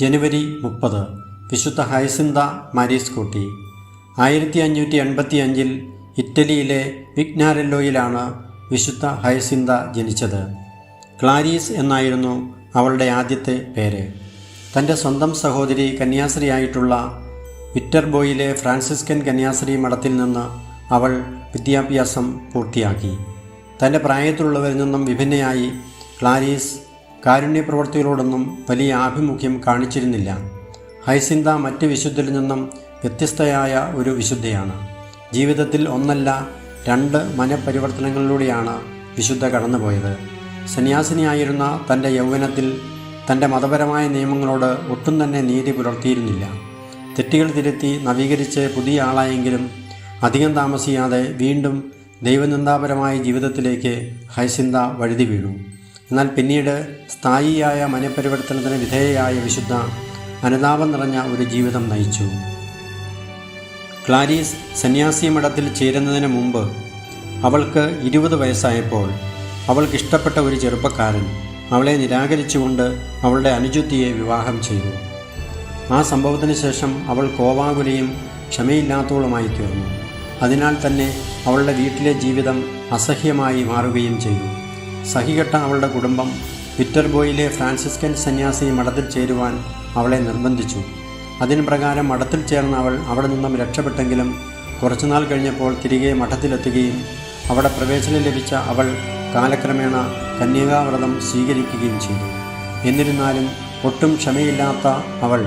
ജനുവരി മുപ്പത്. വിശുദ്ധ ഹൈസിന്ത മാരീസ്കൂട്ടി ആയിരത്തി അഞ്ഞൂറ്റി എൺപത്തി അഞ്ചിൽ ഇറ്റലിയിലെ വിഗ്നാരെല്ലോയിലാണ് വിശുദ്ധ ഹൈസിന്ത ജനിച്ചത്. ക്ലാരീസ് എന്നായിരുന്നു അവളുടെ ആദ്യത്തെ പേര്. തന്റെ സ്വന്തം സഹോദരി കന്യാസ്ത്രീയായിട്ടുള്ള വിറ്റർബോയിലെ ഫ്രാൻസിസ്കൻ കന്യാസ്ത്രീ മഠത്തിൽ നിന്ന് അവൾ വിദ്യാഭ്യാസം പൂർത്തിയാക്കി. തന്റെ പ്രായത്തിലുള്ളവരിൽ നിന്നും വിഭിന്നയായി ക്ലാരീസ് കാരുണ്യ പ്രവർത്തികളോടൊന്നും വലിയ ആഭിമുഖ്യം കാണിച്ചിരുന്നില്ല. ഹൈസിന്ത മറ്റ് വിശുദ്ധരിൽ നിന്നും വ്യത്യസ്തയായ ഒരു വിശുദ്ധയാണ്. ജീവിതത്തിൽ ഒന്നല്ല രണ്ട് മനപരിവർത്തനങ്ങളിലൂടെയാണ് വിശുദ്ധ കടന്നുപോയത്. സന്യാസിനിയായിരുന്ന തന്റെ യൗവനത്തിൽ തന്റെ മതപരമായ നിയമങ്ങളോട് ഒട്ടും തന്നെ നീതി പുലർത്തിയിരുന്നില്ല. തെറ്റുകൾ തിരുത്തി നവീകരിച്ച് പുതിയ ആളായെങ്കിലും അധികം താമസിയാതെ വീണ്ടും ദൈവനിന്ദാപരമായ ജീവിതത്തിലേക്ക് ഹൈസിന്ത വഴുതി വീണു. എന്നാൽ പിന്നീട് സ്ഥായിയായ മനപരിവർത്തനത്തിന് വിധേയയായ വിശുദ്ധ അനുതാപം നിറഞ്ഞ ഒരു ജീവിതം നയിച്ചു. ക്ലാരീസ് സന്യാസി മഠത്തിൽ ചേരുന്നതിന് മുമ്പ് അവൾക്ക് ഇരുപത് വയസ്സായപ്പോൾ അവൾക്ക് ഇഷ്ടപ്പെട്ട ഒരു ചെറുപ്പക്കാരൻ അവളെ നിരാകരിച്ചുകൊണ്ട് അവളുടെ അനുജത്തിയെ വിവാഹം ചെയ്തു. ആ സംഭവത്തിന് ശേഷം അവൾ കോവാകുലയും ക്ഷമയില്ലാത്തവളുമായി തീർന്നു. അതിനാൽ തന്നെ അവളുടെ വീട്ടിലെ ജീവിതം അസഹ്യമായി മാറുകയും ചെയ്തു. സഹികെട്ട അവളുടെ കുടുംബം വിറ്റർബോയിലെ ഫ്രാൻസിസ്കൻ സന്യാസി മഠത്തിൽ ചേരുവാൻ അവളെ നിർബന്ധിച്ചു. അതിന് പ്രകാരം മഠത്തിൽ ചേർന്ന അവൾ അവിടെ നിന്നും രക്ഷപ്പെട്ടെങ്കിലും കുറച്ചുനാൾ കഴിഞ്ഞപ്പോൾ തിരികെ മഠത്തിലെത്തുകയും അവിടെ പ്രവേശനം ലഭിച്ച അവൾ കാലക്രമേണ കന്യകാവ്രതം സ്വീകരിക്കുകയും ചെയ്തു. എന്നിരുന്നാലും ഒട്ടും ക്ഷമയില്ലാത്ത അവൾ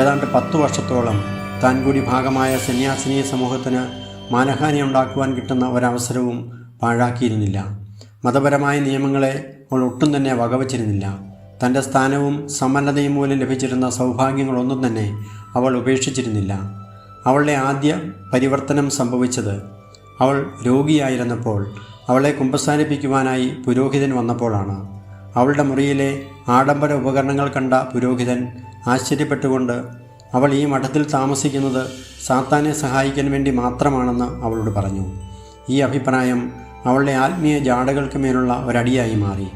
ഏതാണ്ട് പത്തു വർഷത്തോളം താൻ കൂടി ഭാഗമായ സന്യാസിനി സമൂഹത്തിന് മാനഹാനി ഉണ്ടാക്കുവാൻ കിട്ടുന്ന ഒരവസരവും പാഴാക്കിയിരുന്നില്ല. മതപരമായ നിയമങ്ങളെ അവൾ ഒട്ടും തന്നെ വകവച്ചിരുന്നില്ല. തന്റെ സ്ഥാനവും സമ്പന്നതയും മൂലം ലഭിച്ചിരുന്ന സൗഭാഗ്യങ്ങളൊന്നും തന്നെ അവൾ ഉപേക്ഷിച്ചിരുന്നില്ല. അവളുടെ ആദ്യ പരിവർത്തനം സംഭവിച്ചത് അവൾ രോഗിയായിരുന്നപ്പോൾ. അവളെ കുമ്പസാരിപ്പിക്കുവാനായി പുരോഹിതൻ വന്നപ്പോഴാണ്. അവളുടെ മുറിയിലെ ആഡംബര ഉപകരണങ്ങൾ കണ്ട പുരോഹിതൻ ആശ്ചര്യപ്പെട്ടുകൊണ്ട് അവൾ ഈ മഠത്തിൽ താമസിക്കുന്നത് സാത്താനെ സഹായിക്കാൻ വേണ്ടി മാത്രമാണെന്ന് അവളോട് പറഞ്ഞു. ഈ അഭിപ്രായം അവളുടെ ആത്മീയ ജാടകൾക്ക് മേലുള്ള ഒരടിയായി മാറി.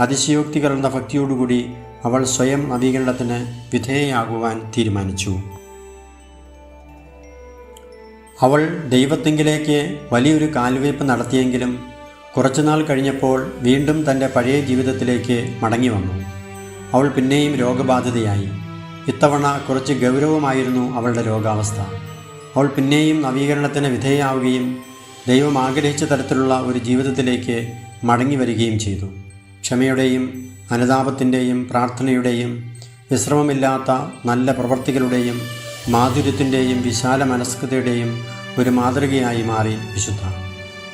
അതിശയോക്തി കലർന്ന ഭക്തിയോടുകൂടി അവൾ സ്വയം നവീകരണത്തിന് വിധേയയാകുവാൻ തീരുമാനിച്ചു. അവൾ ദൈവത്തെങ്കിലേക്ക് വലിയൊരു കാൽവയ്പ് നടത്തിയെങ്കിലും കുറച്ചുനാൾ കഴിഞ്ഞപ്പോൾ വീണ്ടും തന്റെ പഴയ ജീവിതത്തിലേക്ക് മടങ്ങി വന്നു. അവൾ പിന്നെയും രോഗബാധിതയായി. ഇത്തവണ കുറച്ച് ഗൗരവമായിരുന്നു അവളുടെ രോഗാവസ്ഥ. അവൾ പിന്നെയും നവീകരണത്തിന് വിധേയയാവുകയും ദൈവം ആഗ്രഹിച്ച തരത്തിലുള്ള ഒരു ജീവിതത്തിലേക്ക് മടങ്ങി വരികയും ചെയ്തു. ക്ഷമയുടെയും അനുതാപത്തിന്റെയും പ്രാർത്ഥനയുടെയും വിശ്രമമില്ലാത്ത നല്ല പ്രവർത്തികളുടെയും മാധുര്യത്തിന്റെയും വിശാല മനസ്കതയുടെയും ഒരു മാതൃകയായി മാറി വിശുദ്ധ.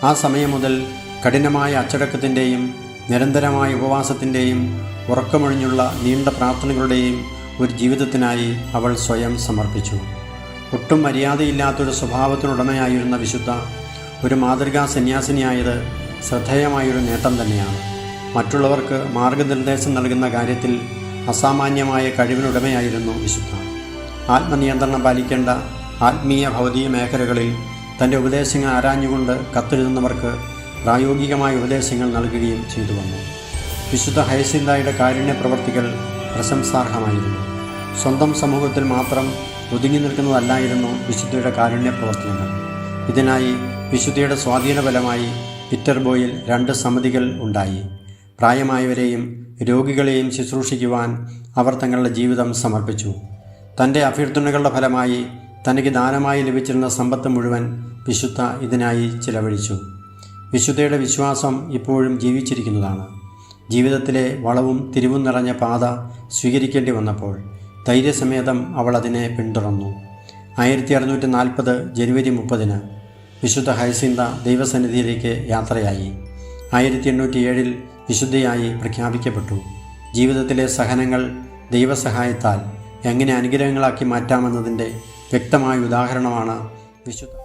ആ സമയം മുതൽ കഠിനമായ അച്ചടക്കത്തിന്റെയും നിരന്തരമായ ഉപവാസത്തിന്റെയും ഉറക്കമൊഴിഞ്ഞുള്ള നീണ്ട പ്രാർത്ഥനകളുടെയും ഒരു ജീവിതത്തിനായി അവൾ സ്വയം സമർപ്പിച്ചു. ഒട്ടും മര്യാദയില്ലാത്തൊരു സ്വഭാവത്തിനുടമയായിരുന്ന വിശുദ്ധ ഒരു മാതൃകാ സന്യാസിനിയായത് ശ്രദ്ധേയമായൊരു നേട്ടം തന്നെയാണ്. മറ്റുള്ളവർക്ക് മാർഗനിർദ്ദേശം നൽകുന്ന കാര്യത്തിൽ അസാമാന്യമായ കഴിവിനുടമയായിരുന്നു വിശുദ്ധ. ആത്മനിയന്ത്രണം പാലിക്കേണ്ട ആത്മീയ ഭൗതിക മേഖലകളിൽ തന്റെ ഉപദേശങ്ങൾ ആരാഞ്ഞുകൊണ്ട് കത്തെഴുതുന്നവർക്ക് പ്രായോഗികമായ ഉപദേശങ്ങൾ നൽകുകയും ചെയ്തു വന്നു. വിശുദ്ധ ഹയസിന്തായുടെ കാരുണ്യ പ്രവർത്തികൾ പ്രശംസാർഹമായിരുന്നു. സ്വന്തം സമൂഹത്തിൽ മാത്രം ഒതുങ്ങി നിൽക്കുന്നതല്ലായിരുന്നു വിശുദ്ധയുടെ കാരുണ്യ പ്രവർത്തനങ്ങൾ. ഇതിനായി വിശുദ്ധിയുടെ സ്വാധീനഫലമായി പിറ്റർബോയിൽ രണ്ട് സമിതികൾ ഉണ്ടായി. പ്രായമായവരെയും രോഗികളെയും ശുശ്രൂഷിക്കുവാൻ അവർ തങ്ങളുടെ ജീവിതം സമർപ്പിച്ചു. തന്റെ അഭ്യർത്ഥനകളുടെ ഫലമായി തനിക്ക് ദാനമായി ലഭിച്ചിരുന്ന സമ്പത്ത് മുഴുവൻ വിശുദ്ധ ഇതിനായി ചിലവഴിച്ചു. വിശുദ്ധയുടെ വിശ്വാസം ഇപ്പോഴും ജീവിച്ചിരിക്കുന്നതാണ്. ജീവിതത്തിലെ വളവും തിരിവും നിറഞ്ഞ പാത സ്വീകരിക്കേണ്ടി വന്നപ്പോൾ ധൈര്യസമേതം അവൾ അതിനെ പിന്തുടർന്നു. ആയിരത്തി അറുന്നൂറ്റി നാൽപ്പത് ജനുവരി മുപ്പതിന് വിശുദ്ധ ഹൈസിന്ത ദൈവസന്നിധിയിലേക്ക് യാത്രയായി. ആയിരത്തി എണ്ണൂറ്റി ഏഴിൽ വിശുദ്ധയായി പ്രഖ്യാപിക്കപ്പെട്ടു. ജീവിതത്തിലെ സഹനങ്ങൾ ദൈവസഹായത്താൽ എങ്ങനെ അനുഗ്രഹങ്ങളാക്കി മാറ്റാമെന്നതിന്റെ വ്യക്തമായ ഉദാഹരണമാണ് വിശുദ്ധ